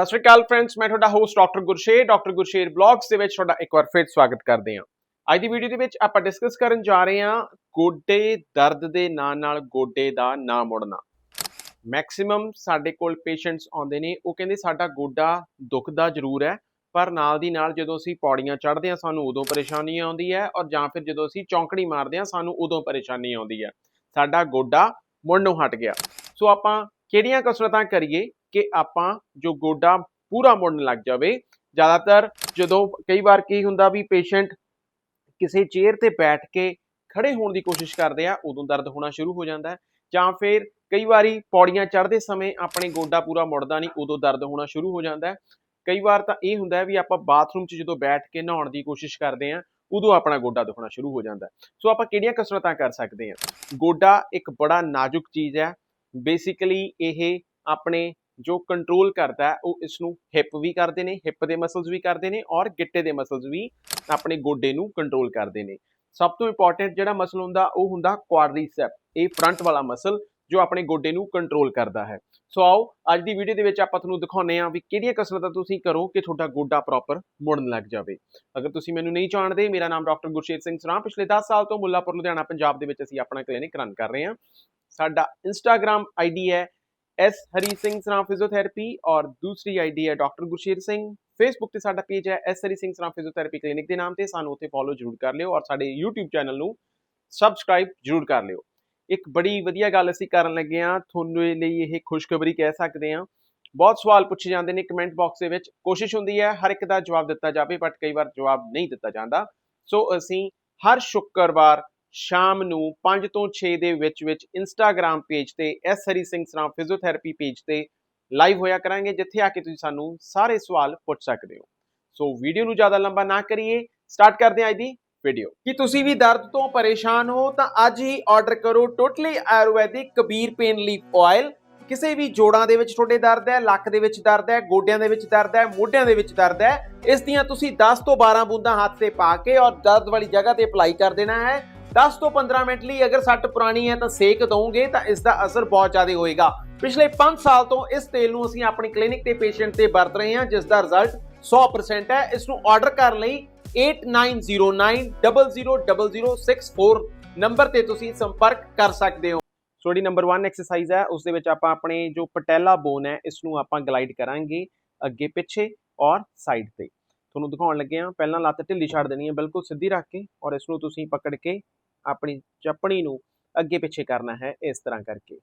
ਸਤਿ ਸ਼੍ਰੀ ਅਕਾਲ ਫਰੈਂਡਸ ਮੈਂ ਤੁਹਾਡਾ host doctor Gursher doctor Gursher blogs ਦੇ ਵਿੱਚ ਤੁਹਾਡਾ ਇੱਕ ਵਾਰ ਫਿਰ ਸਵਾਗਤ ਕਰਦੇ ਹਾਂ। ਅੱਜ ਦੀ ਵੀਡੀਓ ਦੇ ਵਿੱਚ ਆਪਾਂ ਡਿਸਕਸ ਕਰਨ ਜਾ ਰਹੇ ਹਾਂ ਗੋਡੇ ਦਰਦ ਦੇ ਨਾਂ ਨਾਲ ਗੋਡੇ ਦਾ ਨਾ ਮੁੜਨਾ। ਮੈਕਸਿਮਮ ਸਾਡੇ ਕੋਲ ਪੇਸ਼ੈਂਟਸ ਆਉਂਦੇ ਨੇ, ਉਹ ਕਹਿੰਦੇ ਸਾਡਾ ਗੋਡਾ ਦੁਖਦਾ ਜ਼ਰੂਰ ਹੈ, ਪਰ ਨਾਲ ਦੀ ਨਾਲ ਜਦੋਂ ਅਸੀਂ ਪੌੜੀਆਂ ਚੜ੍ਹਦੇ ਹਾਂ, ਸਾਨੂੰ ਉਦੋਂ ਪਰੇਸ਼ਾਨੀ ਆਉਂਦੀ ਹੈ ਔਰ ਜਾਂ ਫਿਰ ਜਦੋਂ ਅਸੀਂ ਚੌਂਕੜੀ ਮਾਰਦੇ ਹਾਂ, ਸਾਨੂੰ ਉਦੋਂ ਪਰੇਸ਼ਾਨੀ ਆਉਂਦੀ ਹੈ। ਸਾਡਾ ਗੋਡਾ ਮੁੜਨੋਂ ਹਟ ਗਿਆ। ਸੋ ਆਪਾਂ ਕਿਹੜੀਆਂ ਕਸਰਤਾਂ ਕਰੀਏ? ਕਿ ਆਪਾਂ ਜੋ ਗੋਡਾ ਪੂਰਾ ਮੁੜਨ ਲੱਗ ਜਾਵੇ, ਜ਼ਿਆਦਾਤਰ ਜਦੋਂ ਕਈ ਵਾਰ ਕੀ ਹੁੰਦਾ ਵੀ ਪੇਸ਼ੈਂਟ ਕਿਸੇ ਚੇਅਰ ਤੇ ਬੈਠ ਕੇ ਖੜੇ ਹੋਣ ਦੀ ਕੋਸ਼ਿਸ਼ ਕਰਦੇ ਆ, ਉਦੋਂ ਦਰਦ ਹੋਣਾ ਸ਼ੁਰੂ ਹੋ ਜਾਂਦਾ ਹੈ ਜਾਂ ਫਿਰ ਕਈ ਵਾਰੀ ਪੌੜੀਆਂ ਚੜ੍ਹਦੇ ਸਮੇਂ ਆਪਣੇ ਗੋਡਾ ਪੂਰਾ ਮੁੜਦਾ ਨਹੀਂ, ਉਦੋਂ ਦਰਦ ਹੋਣਾ ਸ਼ੁਰੂ ਹੋ ਜਾਂਦਾ ਹੈ। ਕਈ ਵਾਰ ਤਾਂ ਇਹ ਹੁੰਦਾ ਵੀ ਆਪਾਂ ਬਾਥਰੂਮ 'ਚ ਜਦੋਂ ਬੈਠ ਕੇ ਨਹਾਉਣ ਦੀ ਕੋਸ਼ਿਸ਼ ਕਰਦੇ ਆ, ਉਦੋਂ ਆਪਣਾ ਗੋਡਾ ਦੁਖਣਾ ਸ਼ੁਰੂ ਹੋ ਜਾਂਦਾ ਸੋ ਆਪਾਂ ਕਿਹੜੀਆਂ ਕਸਰਤਾਂ ਕਰ ਸਕਦੇ ਹਾਂ? ਗੋਡਾ ਇੱਕ ਬੜਾ ਨਾਜ਼ੁਕ ਚੀਜ਼ ਹੈ। ਬੇਸਿਕਲੀ ਇਹ ਆਪਣੇ ਜੋ ਕੰਟਰੋਲ ਕਰਦਾ ਉਹ ਇਸ ਨੂੰ ਹਿਪ ਵੀ ਕਰਦੇ ਨੇ ਹਿਪ ਦੇ ਮਸਲਸ ਵੀ ਕਰਦੇ ਨੇ ਔਰ ਗਿੱਟੇ ਦੇ ਮਸਲਸ ਵੀ ਆਪਣੇ ਗੋਡੇ ਨੂੰ ਕੰਟਰੋਲ ਕਰਦੇ ਨੇ। ਸਭ ਤੋਂ ਇੰਪੋਰਟੈਂਟ ਜਿਹੜਾ ਮਸਲ ਹੁੰਦਾ, ਉਹ ਹੁੰਦਾ ਕੁਆਡਰੀਸੈਪ ਇਹ ਫਰੰਟ ਵਾਲਾ ਮਸਲ ਜੋ ਆਪਣੇ ਗੋਡੇ ਨੂੰ ਕੰਟਰੋਲ ਕਰਦਾ ਹੈ। ਸੋ ਆਓ, ਅੱਜ ਦੀ ਵੀਡੀਓ ਦੇ ਵਿੱਚ ਆਪਾਂ ਤੁਹਾਨੂੰ ਦਿਖਾਉਨੇ ਆ ਵੀ ਕਿਹੜੀਆਂ ਕਸਰਤਾਂ ਤੁਸੀਂ ਕਰੋ ਕਿ ਤੁਹਾਡਾ ਗੋਡਾ ਪ੍ਰੋਪਰ ਮੁੜਨ ਲੱਗ ਜਾਵੇ। ਅਗਰ ਤੁਸੀਂ ਮੈਨੂੰ ਨਹੀਂ ਜਾਣਦੇ, ਮੇਰਾ ਨਾਮ ਡਾਕਟਰ ਗੁਰਸ਼ੇਤ ਸਿੰਘ ਸਰਾਂ। ਪਿਛਲੇ 10 ਸਾਲ ਤੋਂ ਮੁੱਲਾਪੁਰ, ਲੁਧਿਆਣਾ, ਪੰਜਾਬ ਦੇ ਵਿੱਚ ਅਸੀਂ ਆਪਣਾ ਕਲੀਨਿਕ ਰਨ ਕਰ ਰਹੇ ਹਾਂ। ਸਾਡਾ ਇੰਸਟਾਗ੍ਰam ਆਈਡੀ ਹੈ ਐਸ ਹਰੀ ਸਿੰਘ ਸਰਾਂ ਫਿਜ਼ੀਓਥੈਰੇਪੀ ਔਰ ਦੂਸਰੀ ਆਈਡੀ ਹੈ ਡਾਕਟਰ ਗੁਰਸ਼ੀਰ ਸਿੰਘ ਫੇਸਬੁੱਕ ਤੇ ਸਾਡਾ ਪੇਜ ਹੈ S Hari Singh Sran physiotherapy clinic ਦੇ ਨਾਮ ਤੇ ਸਾਨੂੰ ਉੱਥੇ ਫੋਲੋ ਜ਼ਰੂਰ ਕਰ ਲਿਓ ਔਰ ਸਾਡੇ YouTube ਚੈਨਲ ਨੂੰ ਸਬਸਕ੍ਰਾਈਬ ਜ਼ਰੂਰ ਕਰ ਲਿਓ ਇੱਕ ਬੜੀ ਵਧੀਆ ਗੱਲ ਅਸੀਂ ਕਰਨ ਲੱਗੇ ਹਾਂ ਤੁਹਾਨੂੰ ਇਹ ਲਈ ਇਹ ਖੁਸ਼ਖਬਰੀ ਕਹਿ ਸਕਦੇ ਹਾਂ ਬਹੁਤ ਸਵਾਲ ਪੁੱਛੇ ਜਾਂਦੇ ਨੇ ਕਮੈਂਟ ਬਾਕਸ ਦੇ ਵਿੱਚ ਕੋਸ਼ਿਸ਼ ਹੁੰਦੀ ਹੈ ਹਰ ਇੱਕ ਦਾ ਜਵਾਬ ਦਿੱਤਾ ਜਾਵੇ ਬਟ ਕਈ ਵਾਰ ਜਵਾਬ ਨਹੀਂ ਦਿੱਤਾ ਜਾਂਦਾ ਸੋ ਅਸੀਂ ਹਰ ਸ਼ੁੱਕਰਵਾਰ ਸ਼ਾਮ ਨੂੰ 5 ਤੋਂ 6 ਦੇ ਵਿੱਚ ਵਿੱਚ ਇੰਸਟਾਗ੍ਰam ਪੇਜ ਤੇ S Hari Singh Sran physiotherapy page ਤੇ ਲਾਈਵ ਹੋਇਆ ਕਰਾਂਗੇ, ਜਿੱਥੇ ਆ ਕੇ ਤੁਸੀਂ ਸਾਨੂੰ ਸਾਰੇ ਸਵਾਲ ਪੁੱਛ ਸਕਦੇ ਹੋ। ਸੋ ਵੀਡੀਓ ਨੂੰ ਜ਼ਿਆਦਾ ਲੰਬਾ ਨਾ ਕਰੀਏ। ਸਟਾਰਟ ਕਰਦੇ ਹਾਂ ਅੱਜ ਦੀ ਵੀਡੀਓ ਕੀ ਤੁਸੀਂ ਵੀ ਦਰਦ ਤੋਂ ਪਰੇਸ਼ਾਨ ਹੋ, ਤਾਂ ਅੱਜ ਹੀ ਆਰਡਰ ਕਰੋ totally Ayurvedic Kabir pain leaf oil ਕਿਸੇ ਵੀ ਜੋੜਾਂ ਦੇ ਵਿੱਚ ਤੁਹਾਡੇ ਦਰਦ ਹੈ, ਲੱਕ ਦੇ ਵਿੱਚ ਦਰਦ ਹੈ, ਗੋਡਿਆਂ ਦੇ ਵਿੱਚ ਦਰਦ ਹੈ, ਮੋਢਿਆਂ ਦੇ ਵਿੱਚ ਦਰਦ ਹੈ, ਇਸ ਦੀਆਂ ਤੁਸੀਂ 10 ਤੋਂ 12 ਬੂੰਦਾਂ ਹੱਥ ਤੇ ਪਾ ਕੇ ਔਰ ਦਰਦ ਵਾਲੀ ਜਗ੍ਹਾ ਤੇ ਅਪਲਾਈ ਕਰ ਦੇਣਾ ਹੈ। 10 ਤੋਂ 15 ਮਿੰਟ ਲਈ ਅਗਰ ਸੱਟ ਪੁਰਾਣੀ ਹੈ ਤਾਂ ਸੇਕ ਦਵੋਗੇ ਤਾਂ ਇਸ ਦਾ ਅਸਰ ਬਹੁਤ ਜ਼ਿਆਦਾ ਹੋਏਗਾ। ਪਿਛਲੇ 5 ਸਾਲ ਤੋਂ ਇਸ ਤੇਲ ਨੂੰ ਅਸੀਂ ਆਪਣੀ ਕਲੀਨਿਕ ਤੇ ਪੇਸ਼ੈਂਟ ਤੇ ਵਰਤ ਰਹੇ ਹਾਂ, ਜਿਸ ਦਾ ਰਿਜ਼ਲਟ 100% ਹੈ। ਇਸ ਨੂੰ ਆਰਡਰ ਕਰਨ ਲਈ 8909000064 ਨੰਬਰ ਤੇ ਤੁਸੀਂ ਸੰਪਰਕ ਕਰ ਸਕਦੇ ਹੋ। ਸੋ ਜਿਹੜੀ ਨੰਬਰ 1 ਐਕਸਰਸਾਈਜ਼ ਹੈ, ਉਸ ਦੇ ਵਿੱਚ ਆਪਾਂ ਆਪਣੇ ਜੋ ਪਟੈਲਾ ਬੋਨ ਹੈ, ਇਸ ਨੂੰ ਆਪਾਂ ਗਲਾਈਡ ਕਰਾਂਗੇ ਅੱਗੇ ਪਿੱਛੇ ਔਰ ਸਾਈਡ ਤੇ। ਤੁਹਾਨੂੰ ਦਿਖਾਉਣ ਲੱਗੇ ਆ ਪਹਿਲਾਂ ਲੱਤ ਢਿੱਲੀ ਛੱਡ ਦੇਣੀ ਹੈ, ਬਿਲਕੁਲ ਸਿੱਧੀ ਰੱਖ ਕੇ ਔਰ ਇਸ ਨੂੰ ਤੁਸੀਂ ਪਕੜ ਕੇ ਆਪਣੀ ਚੱਪਣੀ ਨੂੰ ਅੱਗੇ ਪਿੱਛੇ ਕਰਨਾ ਹੈ, ਇਸ ਤਰ੍ਹਾਂ ਕਰਕੇ।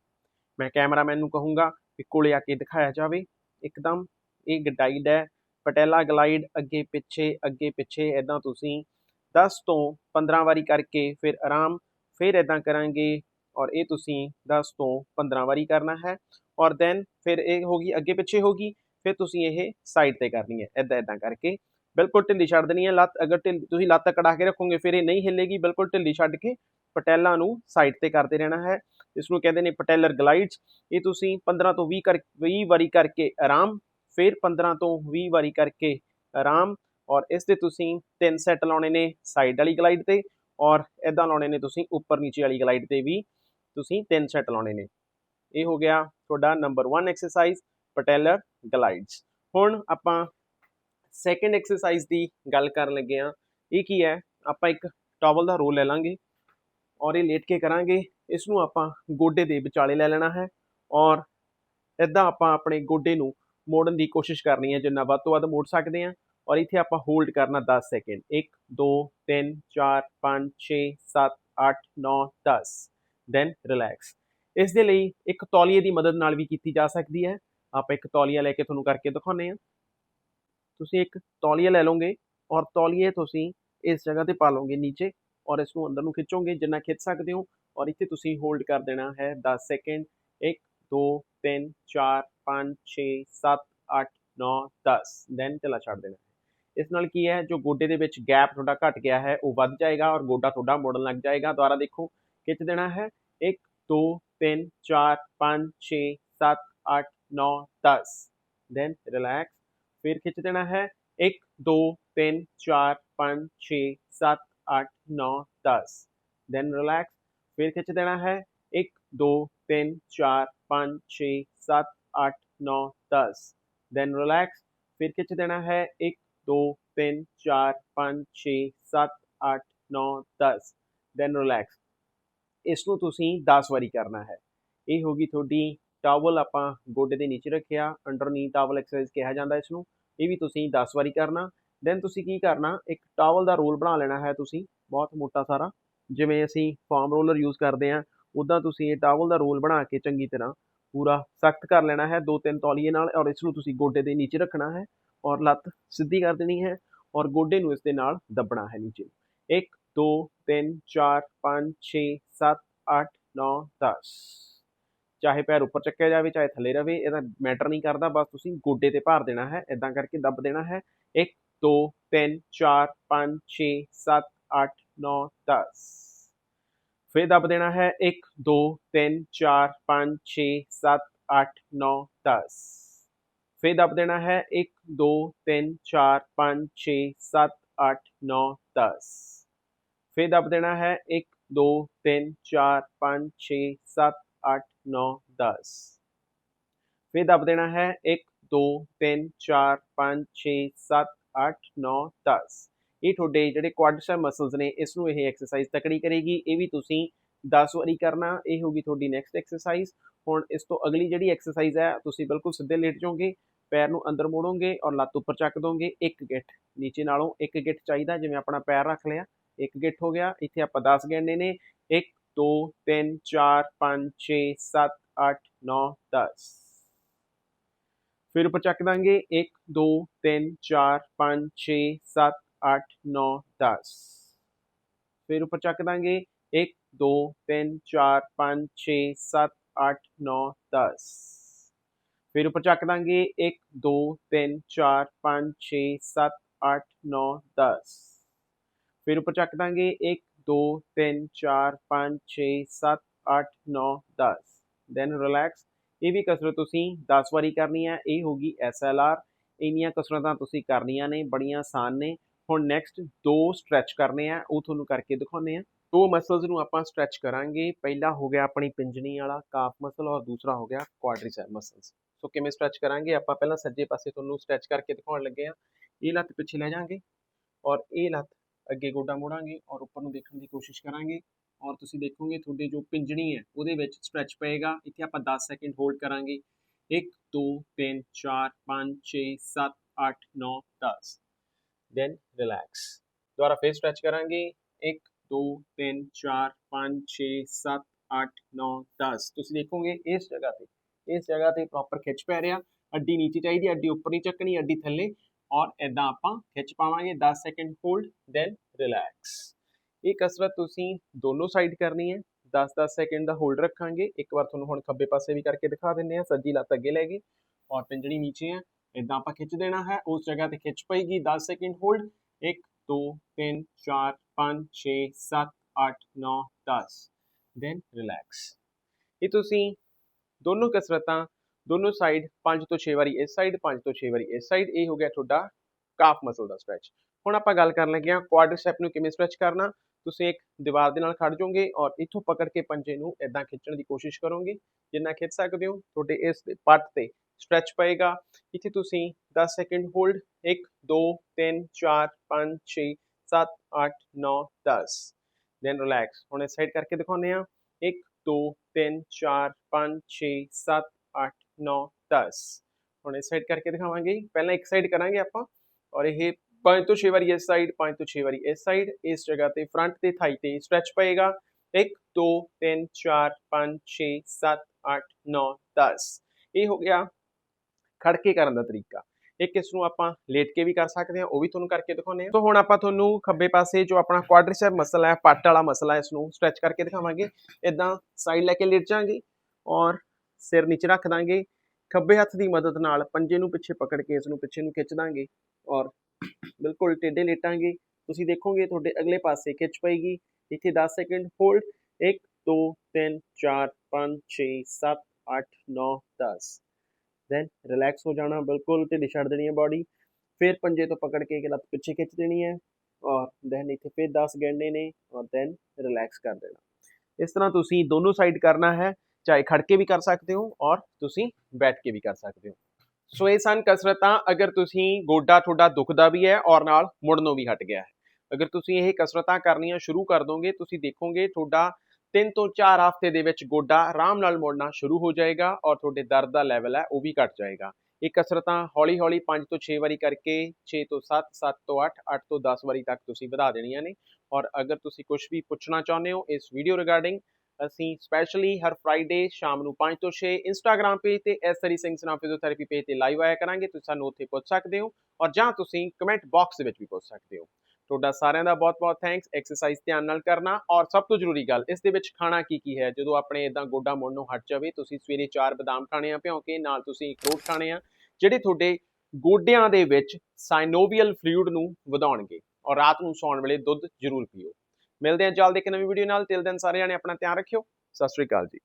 ਮੈਂ ਕੈਮਰਾਮੈਨ ਨੂੰ ਕਹੂੰਗਾ ਕਿ ਕੋਲੇ ਆ ਕੇ ਦਿਖਾਇਆ ਜਾਵੇ। ਇੱਕਦਮ ਇਹ ਗਾਈਡ ਹੈ, ਪਟੈਲਾ ਗਲਾਈਡ ਅੱਗੇ ਪਿੱਛੇ ਅੱਗੇ ਪਿੱਛੇ ਐਦਾਂ ਤੁਸੀਂ 10 ਤੋਂ 15 ਵਾਰੀ ਕਰਕੇ ਫਿਰ ਆਰਾਮ ਫਿਰ ਐਦਾਂ ਕਰਾਂਗੇ ਔਰ ਇਹ ਤੁਸੀਂ 10 ਤੋਂ 15 ਵਾਰੀ ਕਰਨਾ ਹੈ ਔਰ ਦੈਨ ਫਿਰ ਇਹ ਹੋਗੀ ਅੱਗੇ ਪਿੱਛੇ ਹੋਗੀ ਫਿਰ ਤੁਸੀਂ ਇਹ ਸਾਈਡ ਤੇ ਕਰਨੀ ਹੈ ਐਦਾਂ ਐਦਾਂ ਕਰਕੇ। ਬਿਲਕੁਲ ਢਿੱਲੀ ਛੱਡ ਦੇਣੀ ਹੈ, ਲੱਤ ਅਗਰ ਢਿੱਲੀ, ਤੁਸੀਂ ਲੱਤ ਕੜਾ ਕੇ ਰੱਖੋਗੇ, ਫਿਰ ਇਹ ਨਹੀਂ ਹਿੱਲੇਗੀ, ਬਿਲਕੁਲ ਢਿੱਲੀ ਛੱਡ ਕੇ ਪਟੈਲਾ ਨੂੰ ਸਾਈਡ ਤੇ ਕਰਦੇ ਰਹਿਣਾ ਹੈ। ਇਸ ਨੂੰ ਕਹਿੰਦੇ ਨੇ ਪਟੈਲਰ ਗਲਾਈਡਸ। ਇਹ ਤੁਸੀਂ 15 ਤੋਂ 20 ਕਰ 20 ਵਾਰੀ ਕਰਕੇ ਆਰਾਮ, ਫਿਰ 15 ਤੋਂ 20 ਵਾਰੀ ਕਰਕੇ ਆਰਾਮ ਔਰ ਇਸ 'ਤੇ ਤੁਸੀਂ ਤਿੰਨ ਸੈੱਟ ਲਾਉਣੇ ਨੇ ਸਾਈਡ ਵਾਲੀ ਗਲਾਈਡ ਤੇ ਔਰ ਇਦਾਂ ਲਾਉਣੇ ਨੇ ਤੁਸੀਂ ਉੱਪਰ ਨੀਚੇ ਵਾਲੀ ਗਲਾਈਡ ਤੇ ਵੀ ਤੁਸੀਂ ਤਿੰਨ ਸੈੱਟ ਲਾਉਣੇ ਨੇ। ਇਹ ਹੋ ਗਿਆ ਤੁਹਾਡਾ ਨੰਬਰ 1 ਐਕਸਰਸਾਈਜ਼ ਪਟੈਲਰ ਗਲਾਈਡਸ। ਹੁਣ ਆਪਾਂ ਸੈਕੰਡ ਐਕਸਰਸਾਈਜ਼ ਦੀ ਗੱਲ ਕਰਨ ਲੱਗੇ ਆ ਇਹ ਕੀ ਹੈ? ਆਪਾਂ ਇੱਕ ਟਾਵਲ ਦਾ ਰੋਲ ਲੈ ਲਾਂਗੇ ਔਰ ਇਹ ਲੇਟ ਕੇ ਕਰਾਂਗੇ। ਇਸ ਨੂੰ ਆਪਾਂ ਗੋਡੇ ਦੇ ਵਿਚਾਲੇ ਲੈ ਲੈਣਾ ਹੈ ਔਰ ਇਦਾਂ ਆਪਾਂ ਆਪਣੇ ਗੋਡੇ ਨੂੰ ਮੋੜਨ ਦੀ ਕੋਸ਼ਿਸ਼ ਕਰਨੀ ਹੈ ਜਿੰਨਾ ਵੱਧ ਤੋਂ ਵੱਧ ਮੋੜ ਸਕਦੇ ਆ ਔਰ ਇੱਥੇ ਆਪਾਂ ਹੋਲਡ ਕਰਨਾ 10 ਸੈਕਿੰਡ 1 2 3 4 5 6 7 8 9 10 ਦੈਨ ਰਿਲੈਕਸ ਇਸ ਦੇ ਲਈ ਇੱਕ ਤੌਲੀਏ ਦੀ ਮਦਦ ਨਾਲ ਵੀ ਕੀਤੀ ਜਾ ਸਕਦੀ ਹੈ। ਆਪਾਂ ਇੱਕ ਤੌਲੀਆ ਲੈ ਕੇ ਤੁਹਾਨੂੰ ਕਰਕੇ ਦਿਖਾਉਂਦੇ ਆ ਤੁਸੀਂ ਇੱਕ ਤੌਲੀਆ ਲੈ ਲਓਗੇ ਔਰ ਤੌਲੀਏ ਤੁਸੀਂ ਇਸ ਜਗ੍ਹਾ ਤੇ ਪਾ ਲਓਗੇ ਨੀਚੇ ਔਰ ਇਸ ਨੂੰ ਅੰਦਰ ਨੂੰ ਖਿੱਚੋਗੇ ਜਿੰਨਾ ਖਿੱਚ ਸਕਦੇ ਹੋ ਔਰ ਇੱਥੇ ਤੁਸੀਂ ਹੋਲਡ ਕਰ ਦੇਣਾ ਹੈ 10 ਸੈਕਿੰਡ 1 2 3 4 5 6 7 8 9 10 ਦੈਨ ਚਲਾ ਛੱਡ ਦੇਣਾ ਹੈ ਇਸ ਨਾਲ ਕੀ ਹੈ ਜੋ ਗੋਡੇ ਦੇ ਵਿੱਚ ਗੈਪ ਤੁਹਾਡਾ ਘਟ ਗਿਆ ਹੈ ਉਹ ਵੱਧ ਜਾਏਗਾ ਔਰ ਗੋਡਾ ਤੁਹਾਡਾ ਮੁੜਨ ਲੱਗ ਜਾਏਗਾ ਦੁਬਾਰਾ ਦੇਖੋ ਖਿੱਚ ਦੇਣਾ ਹੈ 1 2 3 4 5 6 7 8 9 10 ਦੈਨ ਰਿਲੈਕਸ ਫਿਰ ਖਿੱਚ ਦੇਣਾ ਹੈ। 1 2 3 4 5 6 7 8 9 10 ਦੈਨ ਰਿਲੈਕਸ ਫਿਰ ਖਿੱਚ ਦੇਣਾ ਹੈ। 1 2 3 4 5 6 7 8 9 10 ਦੈਨ ਰਿਲੈਕਸ ਫਿਰ ਖਿੱਚ ਦੇਣਾ ਹੈ। 1 2 3 4 5 6 7 8 9 10 ਦੈਨ ਰਿਲੈਕਸ ਇਸ ਨੂੰ ਤੁਸੀਂ 10 ਵਾਰੀ ਕਰਨਾ ਹੈ। ਇਹ ਹੋਗੀ ਤੁਹਾਡੀ ਟਾਵਲ ਆਪਾਂ ਗੋਡੇ ਦੇ ਨੀਚੇ ਰੱਖਿਆ। ਅੰਡਰਨੀ ਟਾਵਲ ਐਕਸਰਸਾਈਜ਼ ਕਿਹਾ ਜਾਂਦਾ ਇਸ ਨੂੰ ਇਹ ਵੀ ਤੁਸੀਂ 10 ਵਾਰੀ ਕਰਨਾ। ਦੈਨ ਤੁਸੀਂ ਕੀ ਕਰਨਾ, ਇੱਕ ਟਾਵਲ ਦਾ ਰੋਲ ਬਣਾ ਲੈਣਾ ਹੈ ਤੁਸੀਂ, ਬਹੁਤ ਮੋਟਾ ਸਾਰਾ। ਜਿਵੇਂ ਅਸੀਂ ਫਾਰਮ ਰੋਲਰ ਯੂਜ਼ ਕਰਦੇ ਆ ਉਦਾਂ ਤੁਸੀਂ ਇਹ ਟਾਵਲ ਦਾ ਰੋਲ ਬਣਾ ਕੇ ਚੰਗੀ ਤਰ੍ਹਾਂ ਪੂਰਾ ਸਖਤ ਕਰ ਲੈਣਾ ਹੈ, ਦੋ ਤਿੰਨ ਤੌਲੀਏ ਨਾਲ, ਔਰ ਇਸ ਨੂੰ ਤੁਸੀਂ ਗੋਡੇ ਦੇ ਨੀਚੇ ਰੱਖਣਾ ਹੈ, ਔਰ ਲੱਤ ਸਿੱਧੀ ਕਰ ਦੇਣੀ ਹੈ, ਔਰ ਗੋਡੇ ਨੂੰ ਇਸ ਦੇ ਨਾਲ ਦੱਬਣਾ ਹੈ ਨੀਚੇ। 1 2 3 4 5 6 7 8 9 10 ਚਾਹੇ ਪੈਰ ਉੱਪਰ ਚੱਕਿਆ ਜਾਵੇ, ਚਾਹੇ ਥੱਲੇ ਰਵੇ ਇਹਦਾ ਮੈਟਰ ਨਹੀਂ ਕਰਦਾ, ਬਸ ਤੁਸੀਂ ਗੋਡੇ ਤੇ ਭਾਰ ਦੇਣਾ ਹੈ ਇਦਾਂ ਕਰਕੇ ਦੱਬ ਦੇਣਾ ਹੈ। 1 2 3 4 5 6 7 8 9 10 ਫਿਰ ਦੱਬ ਦੇਣਾ ਹੈ 1 2 3 4 5 6 7 8 9 10 ਫਿਰ ਦੱਬ ਦੇਣਾ ਹੈ 1 2 3 4 5 6 7 8 9 10 ਫਿਰ ਦੱਬ ਦੇਣਾ ਹੈ 1 2 3 4 5 6 7 8 9 10 ਫਿਰ ਦੱਬ ਦੇਣਾ ਹੈ 1 2 3 4 5 6 7 8 9 10 ਇਹ ਤੁਹਾਡੇ ਜਿਹੜੇ ਕੁਆਡ੍ਰਿਸੈਪ ਮਸਲਸ ਨੇ ਇਸ ਨੂੰ ਇਹ ਐਕਸਰਸਾਈਜ਼ ਤਕੜੀ ਕਰੇਗੀ। ਇਹ ਵੀ ਤੁਸੀਂ 10 ਵਾਰੀ ਕਰਨਾ, ਇਹ ਹੋਗੀ ਤੁਹਾਡੀ ਨੈਕਸਟ ਐਕਸਰਸਾਈਜ਼ ਹੁਣ ਇਸ ਤੋਂ ਅਗਲੀ ਜਿਹੜੀ ਐਕਸਰਸਾਈਜ਼ ਹੈ, ਤੁਸੀਂ ਬਿਲਕੁਲ ਸਿੱਧੇ ਲੇਟ ਜਾਓਗੇ, ਪੈਰ ਨੂੰ ਅੰਦਰ ਮੋੜੋਗੇ ਔਰ ਲੱਤ ਉੱਪਰ ਚੱਕ ਦੋਗੇ, ਇੱਕ ਗਿੱਠ। ਨੀਚੇ ਨਾਲੋਂ ਇੱਕ ਗਿੱਠ ਚਾਹੀਦਾ, ਜਿਵੇਂ ਆਪਣਾ ਪੈਰ ਰੱਖ ਲਿਆ, ਇੱਕ ਗਿੱਠ ਹੋ ਗਿਆ, ਇੱਥੇ ਆਪਾਂ 10 ਗਿਣਨੇ ਨੇ 1 2 3 4 5 6 7 8 9 10 ਫਿਰ ਉੱਪਰ ਚੱਕ ਦਾਂਗੇ 1 2 3 4 5 6 7 8 9 10 ਫਿਰ ਉੱਪਰ ਚੱਕ ਦਾਂਗੇ 1 2 3 4 5 6 7 8 9 10 ਫਿਰ ਉੱਪਰ ਚੱਕ ਦਾਂਗੇ 1 2 3 4 5 6 7 8 9 10 ਫਿਰ ਉੱਪਰ ਚੱਕ ਦਾਂਗੇ 1 2 3 4 5 6 7 8 9 10 ਦੈਨ ਰਿਲੈਕਸ ਇਹ ਵੀ ਕਸਰਤ ਤੁਸੀਂ 10 ਵਾਰੀ ਕਰਨੀ ਹੈ। ਇਹ ਹੋਗੀ ਐਸਐਲਆਰ ਇੰਨੀਆਂ ਕਸਰਤਾਂ ਤੁਸੀਂ ਕਰਨੀਆਂ ਨੇ, ਬੜੀਆਂ ਆਸਾਨ ਨੇ। ਹੁਣ ਨੈਕਸਟ ਦੋ ਸਟ੍ਰੈਚ ਕਰਨੇ ਆ। ਉਹ ਤੁਹਾਨੂੰ ਕਰਕੇ ਦਿਖਾਉਨੇ ਆ। ਦੋ ਮਸਲਸ ਨੂੰ ਆਪਾਂ ਸਟ੍ਰੈਚ ਕਰਾਂਗੇ। ਪਹਿਲਾ ਹੋ ਗਿਆ ਆਪਣੀ ਪਿੰਜਣੀ ਵਾਲਾ ਕਾਫ ਮਸਲ ਔਰ ਦੂਸਰਾ ਹੋ ਗਿਆ ਕੁਆਡ੍ਰਿਸੈਪ ਮਸਲਸ ਸੋ ਕਿਵੇਂ ਸਟ੍ਰੈਚ ਕਰਾਂਗੇ? ਆਪਾਂ ਪਹਿਲਾਂ ਸੱਜੇ ਪਾਸੇ ਤੁਹਾਨੂੰ ਸਟ੍ਰੈਚ ਕਰਕੇ ਦਿਖਾਉਣ ਲੱਗੇ ਆ। ਇਹ ਲੱਤ ਪਿੱਛੇ ਲੈ ਜਾਾਂਗੇ। ਔਰ ਇਹ ਲੱਤ ਅੱਗੇ ਗੋਡਾ ਮੋੜਾਂਗੇ ਔਰ ਉੱਪਰ ਨੂੰ ਦੇਖਣ ਦੀ ਕੋਸ਼ਿਸ਼ ਕਰਾਂਗੇ। ਔਰ ਤੁਸੀਂ ਦੇਖੋਗੇ ਤੁਹਾਡੀ ਜੋ ਪਿੰਜਣੀ ਹੈ, ਉਹਦੇ ਵਿੱਚ ਸਟ੍ਰੈਚ ਪਏਗਾ। ਇੱਥੇ ਆਪਾਂ 10 ਸੈਕਿੰਡ ਹੋਲਡ ਕਰਾਂਗੇ। 1 2 3 4 5 6 7 8 9 10 ਦੈਨ ਰਿਲੈਕਸ ਦੁਬਾਰਾ ਫੇਰ ਸਟ੍ਰੈਚ ਕਰਾਂਗੇ। 1 2 3 4 5 6 7 8 9 10 ਤੁਸੀਂ ਦੇਖੋਗੇ ਇਸ ਜਗ੍ਹਾ ਤੇ, ਇਸ ਜਗ੍ਹਾ ਤੇ ਪ੍ਰੋਪਰ ਖਿੱਚ ਪੈ ਰਿਹਾ। ਅੱਡੀ ਨੀਚੇ ਚਾਹੀਦੀ, ਅੱਡੀ ਉੱਪਰ ਨਹੀਂ ਚੱਕਣੀ, ਅੱਡੀ ਥੱਲੇ। ਔਰ ਇਦਾਂ ਆਪਾਂ ਖਿੱਚ ਪਾਵਾਂਗੇ 10 ਸੈਕਿੰਡ ਹੋਲਡ ਦੈਨ ਰਿਲੈਕਸ ਇਹ ਕਸਰਤ ਤੁਸੀਂ ਦੋਨੋਂ ਸਾਈਡ ਕਰਨੀ ਹੈ। 10-10 ਸੈਕਿੰਡ ਦਾ ਹੋਲਡ ਰੱਖਾਂਗੇ। ਇੱਕ ਵਾਰ ਤੁਹਾਨੂੰ ਹੁਣ ਖੱਬੇ ਪਾਸੇ ਵੀ ਕਰਕੇ ਦਿਖਾ ਦਿੰਨੇ ਆ ਸੱਜੀ ਲੱਤ ਅੱਗੇ ਲੈ ਗਈ ਔਰ ਪਿੰਜੜੀ ਨੀਚੇ ਹੈ ਇਦਾਂ ਆਪਾਂ ਖਿੱਚ ਦੇਣਾ ਹੈ। ਉਸ ਜਗ੍ਹਾ ਤੇ ਖਿੱਚ ਪਏਗੀ 10 ਸੈਕਿੰਡ ਹੋਲਡ 1 2 3 4 5 6 7 8 9 10 ਦੈਨ ਰਿਲੈਕਸ ਇਹ ਤੁਸੀਂ ਦੋਨੋਂ ਕਸਰਤਾਂ ਦੋਨੋਂ ਸਾਈਡ 5 ਤੋਂ 6 ਵਾਰੀ ਇਸ ਸਾਈਡ 5 ਤੋਂ 6 ਵਾਰੀ ਇਸ ਸਾਈਡ ਇਹ ਹੋ ਗਿਆ ਤੁਹਾਡਾ ਕਾਫ ਮਸਲ ਦਾ ਸਟ੍ਰੈਚ ਹੁਣ ਆਪਾਂ ਗੱਲ ਕਰਨ ਲੱਗੇ ਹਾਂ ਕੁਆਡ੍ਰਿਸੈਪ ਨੂੰ ਕਿਵੇਂ ਸਟ੍ਰੈਚ ਕਰਨਾ। ਤੁਸੀਂ ਇੱਕ ਦੀਵਾਰ ਦੇ ਨਾਲ ਖੜ ਜਾਓਗੇ ਔਰ ਇੱਥੋਂ ਪਕੜ ਕੇ ਪੰਜੇ ਨੂੰ ਇਦਾਂ ਖਿੱਚਣ ਦੀ ਕੋਸ਼ਿਸ਼ ਕਰੋਗੇ। ਜਿੰਨਾ ਖਿੱਚ ਸਕਦੇ ਹੋ, ਤੁਹਾਡੇ ਇਸ ਪੱਟ ਤੇ ਸਟ੍ਰੈਚ ਪਏਗਾ। ਇੱਥੇ ਤੁਸੀਂ 10 ਸੈਕਿੰਡ ਹੋਲਡ 1 2 3 4 5 6 7 8 9 10 ਦੈਨ ਰਿਲੈਕਸ ਹੁਣ ਇਸ ਸਾਈਡ ਕਰਕੇ ਦਿਖਾਉਂਦੇ ਆ 1 2 3 4 5 6 7 8 9 10 ਹੁਣ ਇਸ ਸਾਈਡ ਕਰਕੇ ਦਿਖਾਵਾਂਗੇ। ਪਹਿਲਾਂ ਇੱਕ ਸਾਈਡ ਕਰਾਂਗੇ ਆਪਾਂ, ਔਰ ਇਹ 5 ਤੋਂ 6 ਵਾਰੀ ਇਸ ਸਾਈਡ 5 ਤੋਂ 6 ਵਾਰੀ ਇਸ ਸਾਈਡ ਇਸ ਜਗ੍ਹਾ ਤੇ ਫਰੰਟ ਤੇ ਥਾਈ ਤੇ ਸਟ੍ਰੈਚ ਪਏਗਾ। 1 2 3 4 5 6 7 8 9 10 ਇਹ ਹੋ ਗਿਆ ਖੜ ਕੇ ਕਰਨ ਦਾ ਤਰੀਕਾ। ਇੱਕ ਇਸ ਨੂੰ ਆਪਾਂ ਲੇਟ ਕੇ ਵੀ ਕਰ ਸਕਦੇ ਹਾਂ, ਉਹ ਵੀ ਤੁਹਾਨੂੰ ਕਰਕੇ ਦਿਖਾਉਂਦੇ ਹਾਂ। ਸੋ ਹੁਣ ਆਪਾਂ ਤੁਹਾਨੂੰ ਖੱਬੇ ਪਾਸੇ ਜੋ ਆਪਣਾ ਕੁਆਡ੍ਰਿਸੈਪ ਮਸਲ ਹੈ, ਪੱਟ ਵਾਲਾ ਮਸਲਾ ਹੈ, ਇਸ ਨੂੰ ਸਟ੍ਰੈਚ ਕਰਕੇ ਦਿਖਾਵਾਂਗੇ। ਇਦਾਂ ਸਾਈਡ ਲੈ ਕੇ ਲੇਟ ਜਾਾਂਗੇ ਔਰ ਸਿਰ ਨੀਚੇ ਰੱਖ ਦਾਂਗੇ, ਖੱਬੇ ਹੱਥ ਦੀ ਮਦਦ ਨਾਲ ਪੰਜੇ ਨੂੰ ਪਿੱਛੇ ਪਕੜ ਕੇ ਇਸ ਨੂੰ ਪਿੱਛੇ ਨੂੰ ਖਿੱਚ ਦਾਂਗੇ ਔਰ ਬਿਲਕੁਲ ਟੇਢੇ ਲੇਟਾਂਗੇ। ਤੁਸੀਂ ਦੇਖੋਗੇ ਤੁਹਾਡੇ ਅਗਲੇ ਪਾਸੇ ਖਿੱਚ ਪਏਗੀ। ਇੱਥੇ 10 ਸੈਕਿੰਡ ਹੋਲਡ। 1 2 3 4 5 6 7 8 9 10 ਦੈਨ ਰਿਲੈਕਸ ਹੋ ਜਾਣਾ, ਬਿਲਕੁਲ ਢਿੱਲੀ ਛੱਡ ਦੇਣੀ ਹੈ ਬਾਡੀ ਫਿਰ ਪੰਜੇ ਤੋਂ ਪਕੜ ਕੇ ਲੱਤ ਪਿੱਛੇ ਖਿੱਚ ਦੇਣੀ ਹੈ ਔਰ ਦੈਨ ਇੱਥੇ ਫਿਰ 10 ਗੰਢੇ ਨੇ ਔਰ ਦੈਨ ਰਿਲੈਕਸ ਕਰ ਦੇਣਾ। ਇਸ ਤਰ੍ਹਾਂ ਤੁਸੀਂ ਦੋਨੋਂ ਸਾਈਡ ਕਰਨਾ ਹੈ। ਚਾਹੇ ਖੜ ਕੇ ਵੀ ਕਰ ਸਕਦੇ ਹੋ ਔਰ ਤੁਸੀਂ ਬੈਠ ਕੇ ਵੀ ਕਰ ਸਕਦੇ ਹੋ। ਸੋ ਇਹ ਸਨ ਕਸਰਤਾਂ। ਅਗਰ ਤੁਸੀਂ ਗੋਡਾ ਤੁਹਾਡਾ ਦੁਖਦਾ ਵੀ ਹੈ ਔਰ ਨਾਲ ਮੁੜਨੋਂ ਵੀ ਹਟ ਗਿਆ ਹੈ। ਅਗਰ ਤੁਸੀਂ ਇਹ ਕਸਰਤਾਂ ਕਰਨੀਆਂ ਸ਼ੁਰੂ ਕਰ ਦੋਗੇ, ਤੁਸੀਂ ਦੇਖੋਗੇ ਤੁਹਾਡਾ 3 ਤੋਂ 4 ਹਫ਼ਤੇ ਦੇ ਵਿੱਚ ਗੋਡਾ ਆਰਾਮ ਨਾਲ ਮੁੜਨਾ ਸ਼ੁਰੂ ਹੋ ਜਾਏਗਾ ਔਰ ਤੁਹਾਡੇ ਦਰਦ ਦਾ ਲੈਵਲ ਹੈ ਉਹ ਵੀ ਘਟ ਜਾਏਗਾ। ਇਹ ਕਸਰਤਾਂ ਹੌਲੀ-ਹੌਲੀ 5 ਤੋਂ 6 ਵਾਰੀ ਕਰਕੇ 6 ਤੋਂ 7 7 ਤੋਂ 8 8 ਤੋਂ 10 ਵਾਰੀ ਤੱਕ ਤੁਸੀਂ ਵਧਾ ਦੇਣੀਆਂ ਨੇ। ਔਰ ਅਗਰ ਤੁਸੀਂ ਕੁਝ ਵੀ ਪੁੱਛਣਾ ਚਾਹੁੰਦੇ ਹੋ ਇਸ ਵੀਡੀਓ ਰਿਗਾਰਡਿੰਗ ਅਸੀਂ ਸਪੈਸ਼ਲੀ ਹਰ ਫਰਾਈਡੇ ਸ਼ਾਮ ਨੂੰ 5 ਤੋਂ 6 ਇੰਸਟਾਗ੍ਰam ਪੇਜ ਤੇ ਐਸਰੀ ਸਿੰਘ ਸਨਾ ਫਿਜ਼ੀਓਥੈਰੇਪੀ ਪੇਜ ਤੇ ਲਾਈਵ ਆਇਆ ਕਰਾਂਗੇ, ਤੁਸੀਂ ਸਾਨੂੰ ਉੱਥੇ ਪੁੱਛ ਸਕਦੇ ਹੋ ਔਰ ਜਾਂ ਤੁਸੀਂ ਕਮੈਂਟ ਬਾਕਸ ਦੇ ਵਿੱਚ ਵੀ ਪੁੱਛ ਸਕਦੇ ਹੋ। ਤੁਹਾਡਾ ਸਾਰਿਆਂ ਦਾ ਬਹੁਤ-ਬਹੁਤ ਥੈਂਕਸ ਐਕਸਰਸਾਈਜ਼ ਧਿਆਨ ਨਾਲ ਕਰਨਾ ਔਰ ਸਭ ਤੋਂ ਜ਼ਰੂਰੀ ਗੱਲ, ਇਸ ਦੇ ਵਿੱਚ ਖਾਣਾ ਕੀ ਕੀ ਹੈ? ਜਦੋਂ ਆਪਣੇ ਇਦਾਂ ਗੋਡਾ ਮੁੜਨੋਂ ਹਟ ਜਾਵੇ, ਤੁਸੀਂ ਸਵੇਰੇ 4 ਬਦਾਮ ਖਾਣੇ ਆ ਭਿਉਂ ਕੇ ਨਾਲ ਤੁਸੀਂ ਅਖਰੋਟ ਖਾਣੇ ਆ, ਜਿਹੜੇ ਤੁਹਾਡੇ ਗੋਡਿਆਂ ਦੇ ਵਿੱਚ ਸਾਈਨੋਵੀਅਲ ਫਲੂਇਡ ਨੂੰ ਵਧਾਉਣਗੇ ਔਰ ਰਾਤ ਨੂੰ ਸੌਣ ਵੇਲੇ ਦੁੱਧ ਜ਼ਰੂਰ ਪੀਓ। ਮਿਲਦੇ ਹਾਂ ਜਲਦੀ ਇੱਕ ਨਵੀਂ ਵੀਡੀਓ ਨਾਲ। ਤਿਲ ਦਿਨ ਸਾਰੇ ਜਾਣੇ ਆਪਣਾ ਧਿਆਨ ਰੱਖਿਓ। ਸਤਿ ਸ਼੍ਰੀ ਅਕਾਲ ਜੀ।